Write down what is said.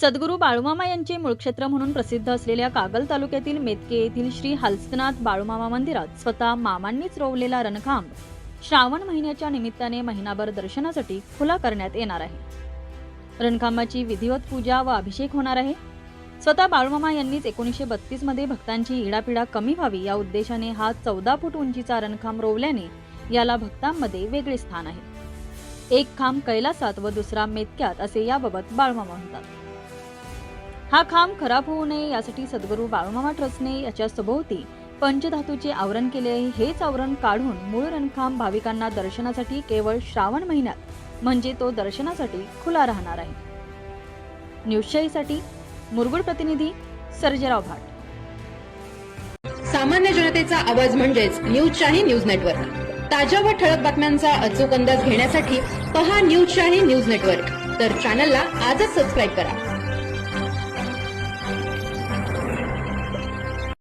सद्गुरू बाळूमामा यांचे मूळक्षेत्र म्हणून प्रसिद्ध असलेल्या कागल तालुक्यातील मेतके येथील श्री हलसनाथ बाळूमामा मंदिरात स्वतः मामांनीच रोवलेला रणखांब श्रावण महिन्याच्या निमित्ताने महिनाभर दर्शनासाठी खुला करण्यात येणार आहे. रणखांबाची विधिवत पूजा व अभिषेक होणार आहे. स्वतः बाळूमामा यांनीच एकोणीसशे बत्तीसमध्ये भक्तांची इडापिडा कमी व्हावी या उद्देशाने हा चौदा फूट उंचीचा रणखांब रोवल्याने याला भक्तांमध्ये वेगळे स्थान आहे. एक खांब कैलासात व दुसरा मेतक्यात असे याबाबत बाळूमामा म्हणतात. हा खांब खराब होऊ नये यासाठी सद्गुरू बाळूमामा ट्रस्टने याच्या सभोवती पंचधातूचे आवरण केले आहे. हेच आवरण काढून मूळ रणखांब भाविकांना दर्शनासाठी केवळ श्रावण महिन्यात म्हणजे तो दर्शनासाठी खुला राहणार आहे. न्यूजशाहीसाठी मुरगुड प्रतिनिधी सर्जेराव भाट. सामान्य जनतेचा आवाज म्हणजेच न्यूज शाही न्यूज नेटवर्क. ताज्या व ठळक बातम्यांचा अचूक अंदाज घेण्यासाठी पहा न्यूज शाही न्यूज नेटवर्क. तर चॅनलला आजच सबस्क्राईब करा.